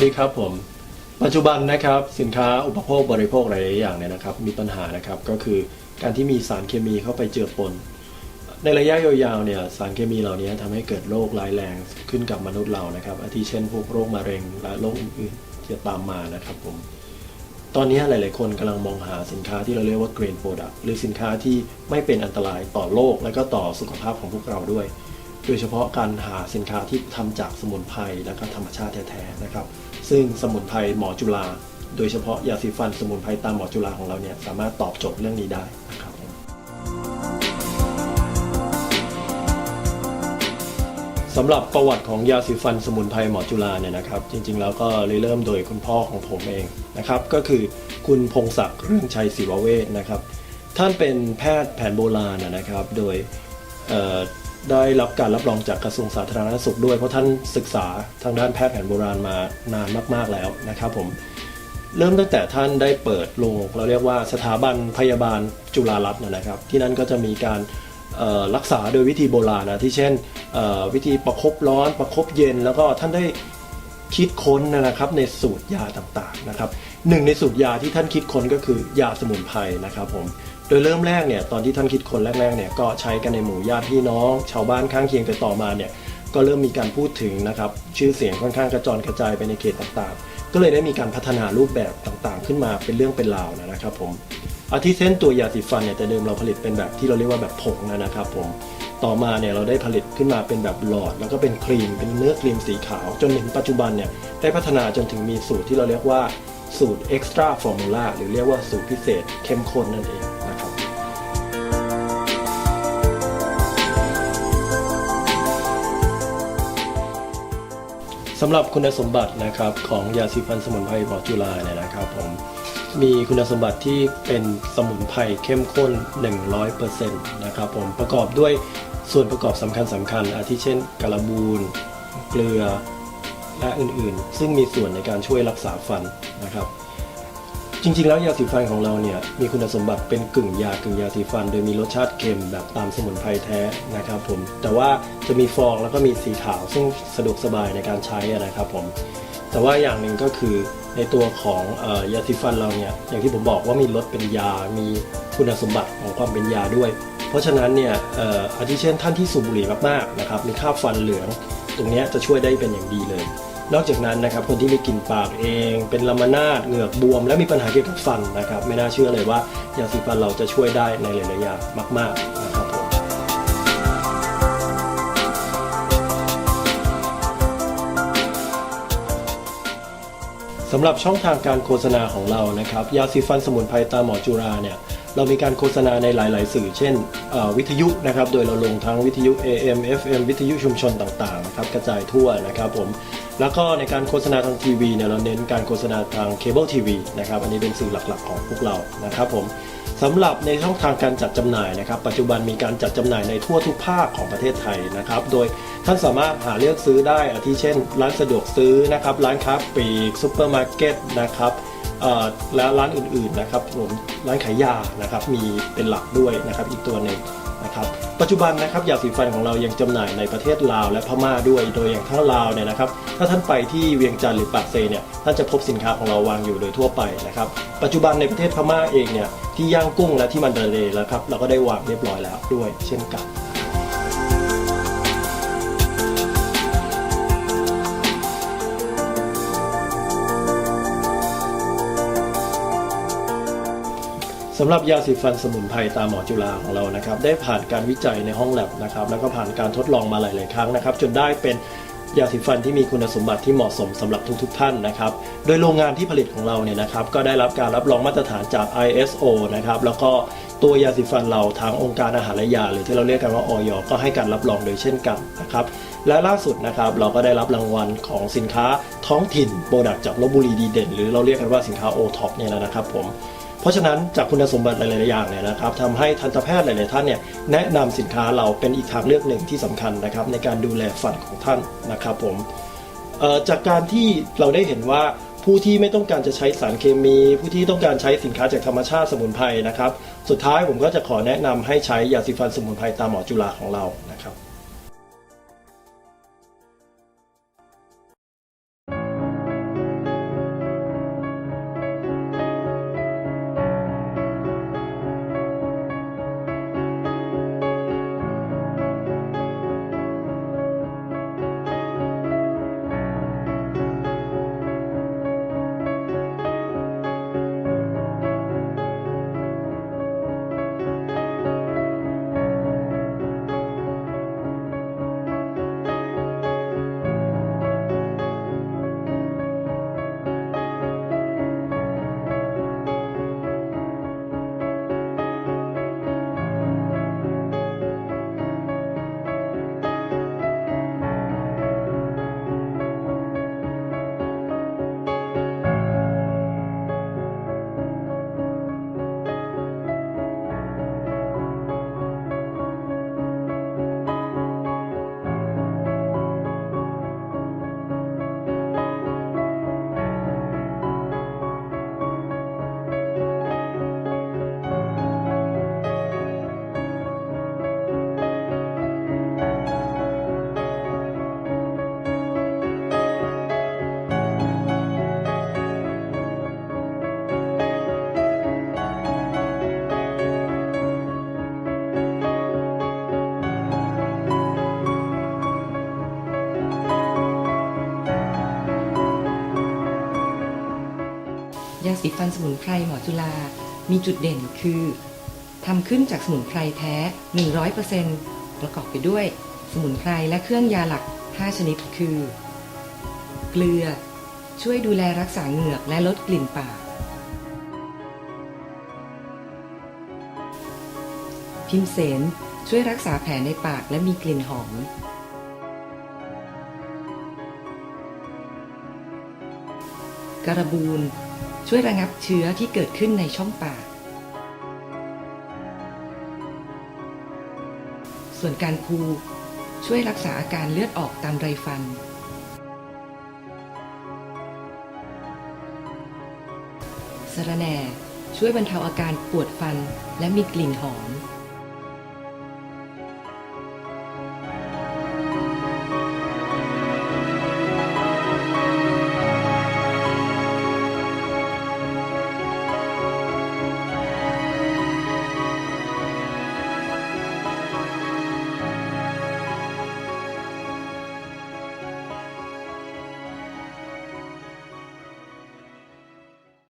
วัสดีครับผม ปัจจุบันนะครับสินค้าอุปโภคบริโภคหลายๆอย่างเนี่ยนะครับ มีปัญหานะครับก็คือการที่มีสารเคมีเข้าไปเจือปน ในระยะยาวๆเนี่ยสารเคมีเหล่านี้ทำให้เกิดโรคร้ายแรงขึ้นกับมนุษย์เรานะครับ อาทิเช่นพวกโรคมะเร็งและโรคอื่นๆที่จะตามมานะครับผมตอนนี้หลายๆ คนกำลังมองหาสินค้าที่เราเรียกว่า green product หรือสินค้าที่ไม่เป็นอันตรายต่อโลกและก็ต่อสุขภาพของพวกเราด้วย โดยเฉพาะการหาสินค้าที่ทำจากสมุนไพรและก็ธรรมชาติแท้ๆนะครับ ซึ่งสมุนไพรหมอจุฬาโดยเฉพาะยาสีฟันสมุนไพรตามหมอจุฬาของเราเนี่ยสามารถตอบโจทย์เรื่องนี้ได้นะครับสำหรับประวัติของยาสีฟันสมุนไพรหมอจุฬาเนี่ยนะครับ จริงๆแล้วก็เริ่มโดยคุณพ่อของผมเองนะครับ ก็คือคุณพงศักดิ์เรื่องชัยศิวเวชนะครับ ท่านเป็นแพทย์แผนโบราณนะครับ โดยเอ่อ ได้รับการรับรองจากกระทรวงสาธารณสุขด้วย เพราะท่านศึกษาทางด้านแพทย์แผนโบราณมานานมาก ๆแล้วนะครับผมเริ่มตั้งแต่ท่านได้เปิดโรงเราเรียกว่าสถาบันพยาบาลจุฬารัตน์นะครับ ที่นั่นก็จะมีการรักษาโดยวิธีโบราณนะที่เช่นวิธีประคบร้อนประคบเย็น แล้วก็ท่านได้คิดค้นนะครับในสูตรยาต่างๆนะครับ หนึ่งในสูตรยาที่ท่านคิดค้นก็คือยาสมุนไพรนะครับผมโดยเริ่มแรกเนี่ยตอนที่ท่านคิดค้นแรกๆเนี่ยก็ใช้กันในหมู่ญาติพี่น้อง ชาวบ้านข้างเคียงแต่ต่อมาเนี่ยก็เริ่มมีการพูดถึงนะครับชื่อเสียงค่อนข้างกระจรกระจายไปในเขตต่างๆ ก็เลยได้มีการพัฒนารูปแบบต่างๆ ขึ้นมาเป็นเรื่องเป็นราวนะครับผมอาทิเช่นตัวยาสีฟันเนี่ยแต่เดิมเราผลิตเป็นแบบที่เราเรียกว่าแบบผงนะครับผมต่อมาเนี่ยเราได้ผลิตขึ้นมาเป็นแบบหลอด แล้วก็เป็นครีมเป็นเนื้อครีมสีขาว จนถึงปัจจุบันเนี่ยได้พัฒนาจนถึงมีสูตรที่เราเรียกว่า สูตร extra formula หรือเรียกว่าสูตรพิเศษเข้มข้นนั่นเองนะครับสำหรับคุณสมบัตินะครับของยาสีฟันสมุนไพรหมอจุฬาเนี่ยนะครับผมมีคุณสมบัติที่เป็นสมุนไพรเข้มข้น 100%นะครับผมประกอบด้วยส่วนประกอบสำคัญสำคัญอาทิเช่น กระบูน เกลือ และอื่นๆ ซึ่งมีส่วนในการช่วยรักษาฟันนะครับ จริงๆ แล้วยาสีฟันของเราเนี่ยมีคุณสมบัติเป็นกึ่งยากึ่งยาสีฟัน โดยมีรสชาติเค็มแบบตามสมุนไพรแท้นะครับผมแต่ว่าจะมีฟองแล้วก็มีสีขาวซึ่งสะดวกสบายในการใช้นะครับผมแต่ว่าอย่างหนึ่งก็คือในตัวของออยาสีฟันเราเนี่ยอย่างที่ผมบอกว่ามีรสเป็นยา มีคุณสมบัติของความเป็นยาด้วย เพราะฉะนั้นเนี่ยอาทิเช่นท่านที่สูบบุหรี่มากๆนะครับมีคราฟันเหลือง ตรงนี้จะช่วยได้เป็นอย่างดีเลย นอกจากนั้นนะครับคนที่มีกลิ่นปากเอง เป็นลามานาดเหงือกบวม และมีปัญหาเกี่ยวกับฟันนะครับ ไม่น่าเชื่อเลยว่ายาสีฟันเราจะช่วยได้ในหลายๆอย่างมากๆนะครับผมสำหรับช่องทางการโฆษณาของเรานะครับ ยาสีฟันสมุนไพรตาหมอจุราเนี่ย เรามีการโฆษณาในหลาย ๆ สื่อ เช่นวิทยุนะครับ โดยเราลงทั้งวิทยุ AM FM วิทยุชุมชนต่าง ๆ นะครับ กระจายทั่วนะครับผม แล้วก็ในการโฆษณาทางทีวีเนี่ยเราเน้นการโฆษณาทางเคเบิลทีวีนะครับ อันนี้เป็นสื่อหลัก ๆ ของพวกเรา นะครับผมสำหรับในช่องทางการจัดจำหน่ายนะครับ ปัจจุบันมีการจัดจำหน่ายในทั่วทุกภาคของประเทศไทยนะครับ โดยท่านสามารถหาเลือกซื้อได้อาทิเช่น ร้านสะดวกซื้อนะครับ ร้านค้าปลีกซูเปอร์มาร์เก็ตนะครับ และร้านอื่นๆนะครับผมร้านขายยานะครับมีเป็นหลักด้วยนะครับอีกตัวหนึ่งนะครับปัจจุบันนะครับยาสีฟันของเรายังจำหน่ายในประเทศลาวและพม่าด้วย โดยอย่างถ้าลาวเนี่ยนะครับถ้าท่านไปที่เวียงจันทร์หรือปากเซเนี่ยท่านจะพบสินค้าของเราวางอยู่โดยทั่วไปนะครับปัจจุบันในประเทศพม่าเองเนี่ยที่ย่างกุ้งและที่มันเดเลย์แล้วครับเราก็ได้วางเรียบร้อยแล้วด้วยเช่นกัน สำหรับยาสีฟันสมุนไพรตามหมอจุฬาของเรานะครับได้ผ่านการวิจัยในห้องแลบนะครับแล้วก็ผ่านการทดลองมาหลาย ๆ ครั้งนะครับ จนได้เป็นยาสีฟันที่มีคุณสมบัติที่เหมาะสมสำหรับทุกๆท่านนะครับ โดยโรงงานที่ผลิตของเราเนี่ยนะครับ ก็ได้รับการรับรองมาตรฐานจาก ISO นะครับ แล้วก็ตัวยาสีฟันเราทางองค์การอาหารและยา หรือที่เราเรียกกันว่าออยก็ให้การรับรองโดยเช่นกันนะครับ และล่าสุดนะครับเราก็ได้รับรางวัลของสินค้าท้องถิ่นโปรดักต์จากลบบุรีดีเด่น หรือเราเรียกกันว่าสินค้า o t o p เนี่ยนะครับผม ราะฉะนั้นจากคุณสมบัติหลายๆอย่างเนี่ยนะครับทำให้ทันตแพทย์หลาย ๆ ท่านเนี่ยแนะนำสินค้าเราเป็นอีกทางเลือกหนึ่งที่สำคัญนะครับในการดูแลฟันของท่านนะครับผมจากการที่เราได้เห็นว่าผู้ที่ไม่ต้องการจะใช้สารเคมี ผู้ที่ต้องการใช้สินค้าจากธรรมชาติสมุนไพรนะครับ สุดท้ายผมก็จะขอแนะนำให้ใช้ยาสีฟันสมุนไพรตามหมอจุฬาของเรานะครับ ยาสีฟันสมุนไพรหมอจุฬามีจุดเด่นคือทำขึ้นจากสมุนไพรแท้ 100%ประกอบไปด้วยสมุนไพรและเครื่องยาหลัก 5 ชนิดคือ เกลือ ช่วยดูแลรักษาเหงือกและลดกลิ่นปาก พิมเสนช่วยรักษาแผลในปากและมีกลิ่นหอม การบูน ช่วยระงับเชื้อที่เกิดขึ้นในช่องปาก ส่วนการคูช่วยรักษาอาการเลือดออกตามไรฟัน สระแหน่ช่วยบรรเทาอาการปวดฟันและมีกลิ่นหอม